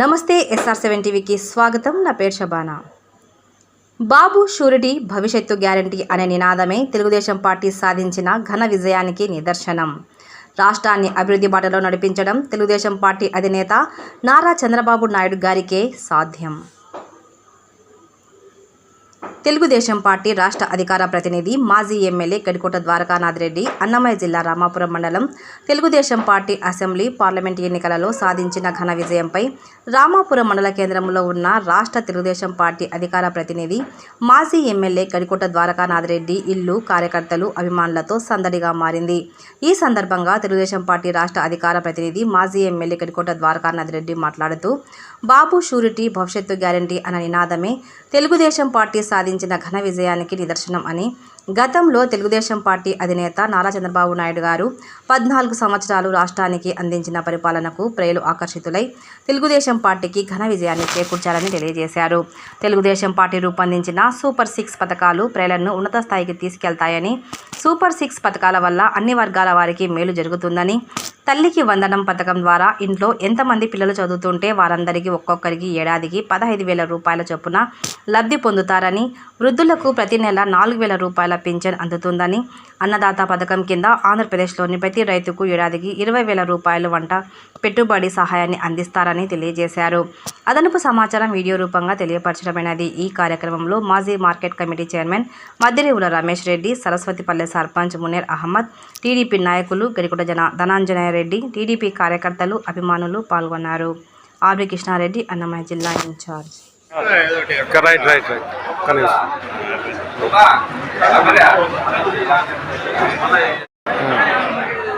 నమస్తే SR seven టీవీకి స్వాగతం. నా పేరు షబానా. బాబు షూరిటీ భవిష్యత్తు గ్యారంటీ అనే నినాదమే తెలుగుదేశం పార్టీ సాధించిన ఘన విజయానికి నిదర్శనం. రాష్ట్రాన్ని అభివృద్ధి బాటలో నడిపించడం తెలుగుదేశం పార్టీ అధినేత నారా చంద్రబాబు నాయుడు గారికే సాధ్యం. తెలుగుదేశం పార్టీ రాష్ట్ర అధికార ప్రతినిధి మాజీ ఎమ్మెల్యే గడికోట ద్వారకానాథ్ రెడ్డి అన్నమయ్య జిల్లా రామాపురం మండలం తెలుగుదేశం పార్టీ అసెంబ్లీ పార్లమెంట్ ఎన్నికలలో సాధించిన ఘన విజయంపై రామాపురం మండల కేంద్రంలో ఉన్న రాష్ట్ర తెలుగుదేశం పార్టీ అధికార ప్రతినిధి మాజీ ఎమ్మెల్యే గడికోట ద్వారకానాథ్ రెడ్డి ఇల్లు కార్యకర్తలు అభిమానులతో సందడిగా మారింది. ఈ సందర్భంగా తెలుగుదేశం పార్టీ రాష్ట్ర అధికార ప్రతినిధి మాజీ ఎమ్మెల్యే గడికోట ద్వారకానాథ్ రెడ్డి మాట్లాడుతూ బాబు షూరిటీ భవిష్యత్తు గ్యారంటీ అన్న నినాదమే తెలుగుదేశం పార్టీ సాధించిన ఘన విజయానికి నిదర్శనం అని గతంలో తెలుగుదేశం పార్టీ అధినేత నారా చంద్రబాబు నాయుడు గారు పద్నాలుగు సంవత్సరాలు రాష్ట్రానికి అందించిన పరిపాలనకు ప్రజలు ఆకర్షితులై తెలుగుదేశం పార్టీకి ఘన విజయాన్ని చేకూర్చారని తెలియజేశారు. తెలుగుదేశం పార్టీ రూపొందించిన సూపర్ సిక్స్ పథకాలు ప్రజలను ఉన్నత స్థాయికి తీసుకెళ్తాయని సూపర్ సిక్స్ పథకాల వల్ల అన్ని వర్గాల వారికి మేలు జరుగుతుందని తల్లికి వందనం పథకం ద్వారా ఇంట్లో ఎంతమంది పిల్లలు చదువుతుంటే వారందరికీ ఒక్కొక్కరికి ఏడాదికి పదహైదు వేల రూపాయల చొప్పున లబ్ధి పొందుతారని వృద్ధులకు ప్రతి నెల నాలుగు వేల రూపాయల పింఛన్ అందుతుందని అన్నదాత పథకం కింద ఆంధ్రప్రదేశ్లోని ప్రతి రైతుకు ఏడాదికి ఇరవై వేల రూపాయలు వంట పెట్టుబడి సహాయాన్ని అందిస్తారని తెలియజేశారు. అదనపు సమాచారం వీడియో రూపంగా తెలియపరచడమైనది. ఈ కార్యక్రమంలో మాజీ market committee chairman Maddirevula Ramesh Reddy Saraswatipalle sarpanch Muneer Ahmed TDP నాయకులు గడికుట జన ధనాంజనేయ రెడ్డి టీడీపీ కార్యకర్తలు అభిమానులు పాల్గొన్నారు. ఆర్వి కృష్ణారెడ్డి అన్నమయ్య జిల్లా ఇన్ఛార్జ్. Right right right. కనీసం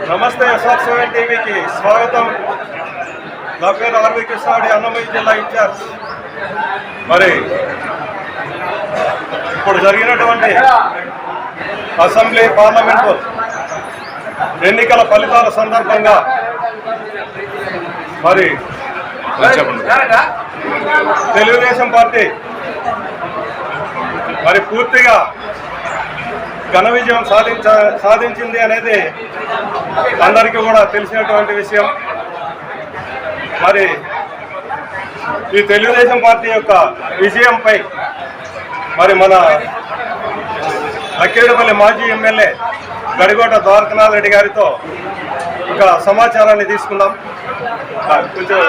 నమస్తే ఎస్ఆర్ సెవెన్ టీవీకి స్వాగతం. నా పేరు ఆర్వి కృష్ణాడి అన్నమయ్య జిల్లా ఇన్ఛార్జ్. మరి ఇప్పుడు జరిగినటువంటి అసెంబ్లీ పార్లమెంటు ఎన్నికల ఫలితాల సందర్భంగా మరి తెలుగుదేశం పార్టీ మరి పూర్తిగా ఘన విజయం సాధించ సాధించింది అనేది అందరికీ కూడా తెలిసినటువంటి విషయం. మరి ఈ తెలుగుదేశం పార్టీ యొక్క విజయంపై మరి మన లక్కేడుపల్లి మాజీ ఎమ్మెల్యే గడిగోట ద్వారకనాథ్ రెడ్డి గారితో ఒక సమాచారాన్ని తీసుకుందాం. కొంచెం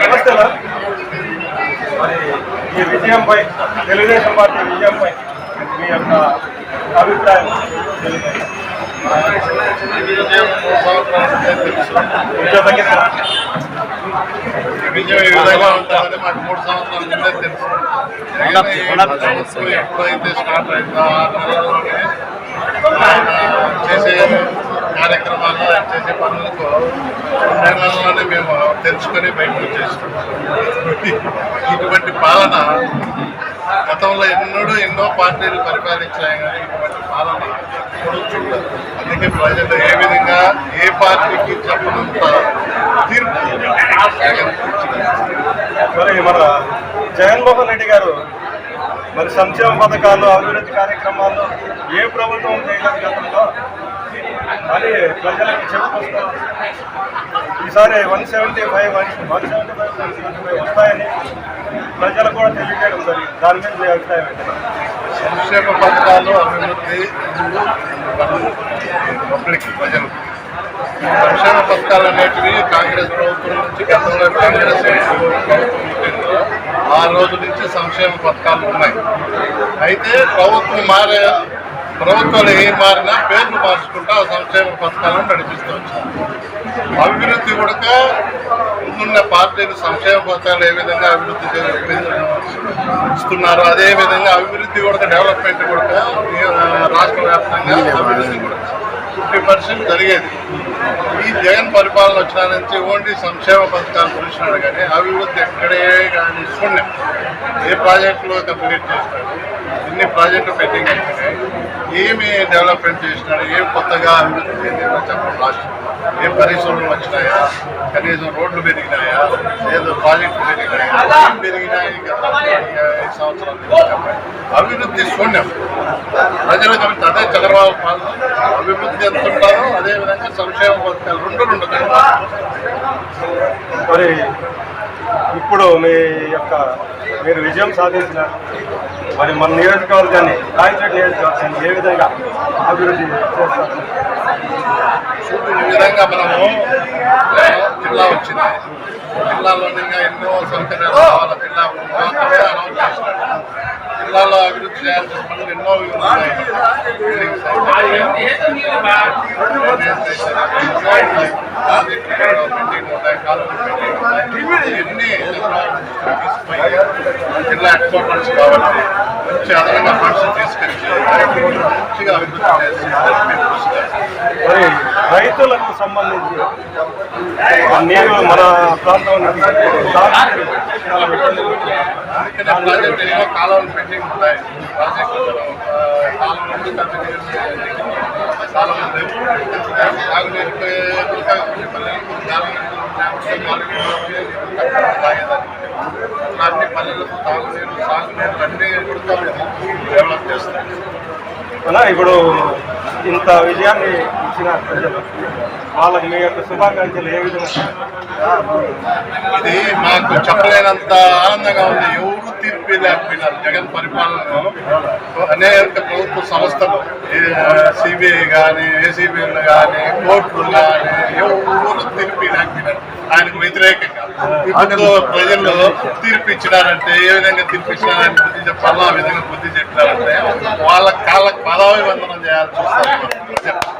నమస్తేనా మరి ఈ విజయంపై తెలుగుదేశం పార్టీ విజయంపై మీ యొక్క అభిప్రాయం తెలియజేయండి. కొంచెం తగ్గిస్తారా? విజయం ఈ విధంగా ఉంటుందని మాకు మూడు సంవత్సరాల ముందే తెలుసు ఎప్పుడైతే స్టార్ట్ అయిందో ఆ నెలలోనే ఆయన చేసే కార్యక్రమాలు ఆయన చేసే పనులకు నెలల్లోనే మేము తెలుసుకొని బయటకు వచ్చేస్తాం ఇటువంటి పాలన గతంలో ఎన్నడూ ఎన్నో పార్టీలు పరిపాలించాయి కానీ ఇటువంటి పాలన ఎప్పుడూ అందుకే ప్రజలు ఏ విధంగా ఏ పార్టీకి చెప్పనంత తీర్పు మరి మన జగన్మోహన్ రెడ్డి గారు మరి సంక్షేమ పథకాలు అభివృద్ధి కార్యక్రమాలు ఏ ప్రభుత్వం చేయలేదు గతంలో? కానీ ప్రజలకు చెప్పుకొస్తారు ఈసారి one seventy five one one seventy five one seventy five వస్తాయని ప్రజలకు కూడా తెలియజేయడం జరిగింది. దాని మీద మీ అభిప్రాయం సంక్షేమ పథకాలు అభివృద్ధి పబ్లిక్ ప్రజలు. సంక్షేమ పథకాలు అనేటివి కాంగ్రెస్ ప్రభుత్వం నుంచి గతంలో కాంగ్రెస్ ప్రభుత్వం ఆ రోజు నుంచి సంక్షేమ పథకాలు ఉన్నాయి. అయితే ప్రభుత్వం మారే ప్రభుత్వాలు ఏ మారినా పేర్లు మార్చుకుంటూ ఆ సంక్షేమ పథకాలను నడిపిస్తూ వచ్చారు. అభివృద్ధి కూడా ముందున్న పార్టీలు సంక్షేమ పథకాలు ఏ విధంగా అభివృద్ధి ఇస్తున్నారో ఇస్తున్నారు అభివృద్ధి కూడా డెవలప్మెంట్ కూడా రాష్ట్ర వ్యాప్తంగా అభివృద్ధి కూడా ఫిఫ్టీ పర్సెంట్ జరిగేది. ఈ జగన్ పరిపాలన వచ్చిన నుంచి ఓన్లీ సంక్షేమ పథకాలు చూసినాడు కానీ అభివృద్ధి ఎక్కడే కానీ శూన్యం ఏ ప్రాజెక్టులో కంప్లీట్ చేసినాడు ఎన్ని ప్రాజెక్టులు పెట్టింగ్ అయిపోయినాయి. ఏమి డెవలప్మెంట్ చేసినాడు? ఏం కొత్తగా అభివృద్ధి చెందిందో చెప్పండి రాష్ట్రం ఏ పరిశ్రమలు వచ్చినాయా? కనీసం రోడ్లు పెరిగినాయా? ఏదో ప్రాజెక్టులు పెరిగినాయా? ఏం పెరిగినాయి? సంవత్సరాలు ఐదు అభివృద్ధి శూన్యం. ప్రజలకు అభివృద్ధి అదే చంద్రబాబు పాలన. అభివృద్ధి ఉంటుందో అదేవిధంగా సంక్షేమ పథకాలు రెండు రెండు మరి ఇప్పుడు మీ యొక్క మీరు విజయం సాధించిన మరి మన నియోజకవర్గాన్ని రాయచోటి నియోజకవర్గాన్ని ఏ విధంగా అభివృద్ధి చేస్తారు? ఈ విధంగా మనము జిల్లా వచ్చింది జిల్లాలో ఎన్నో సౌకర్యాలు జిల్లా జిల్లాలో అభివృద్ధి చేయాల్సిన పనులు ఎన్నో ఉన్నాయి ఉంటాయి ఇవన్నీ జిల్లా హెడ్ ఫండ్స్ కాబట్టి మంచి అదనంగా ఫండ్స్ తీసుకొచ్చి మంచిగా అభివృద్ధి చేసి మరి రైతులకు సంబంధించి నీరు మన ప్రాంతంలో సాగునీరు చాలా కాలువలు పెండింగ్ ఉంటాయి. ప్రాజెక్టు కాలువలు కంటిన్యూ అన్ని పల్లెలకు తాగునీరు సాగునీరు డెవలప్ అలా ఇప్పుడు ఇంత విజయాన్ని ఇచ్చిన ప్రజలు వాళ్ళకి మీ యొక్క శుభాకాంక్షలు ఏ విధంగా? ఇది మాకు చెప్పలేనంత ఆనందంగా ఉంది. ఎవరు లేకపోయినారు జగన్ పరిపాలనలో అనేక ప్రభుత్వ సంస్థలు సిబిఐ కానీ ఏసీబీలు కానీ కోర్టులు కానీ ఎవరు తీర్పు లేకపోయినారు ఆయనకు వ్యతిరేకంగా. ఇప్పుడు ప్రజలు తీర్పు ఇచ్చినారంటే ఏ విధంగా తీర్పు ఇచ్చినారని బుద్ధి చెప్పాలో? ఆ విధంగా బుద్ధి చెప్పినారంటే వాళ్ళ కాళ్ళకు పదవి వందనం చేయాల్సి వస్తారు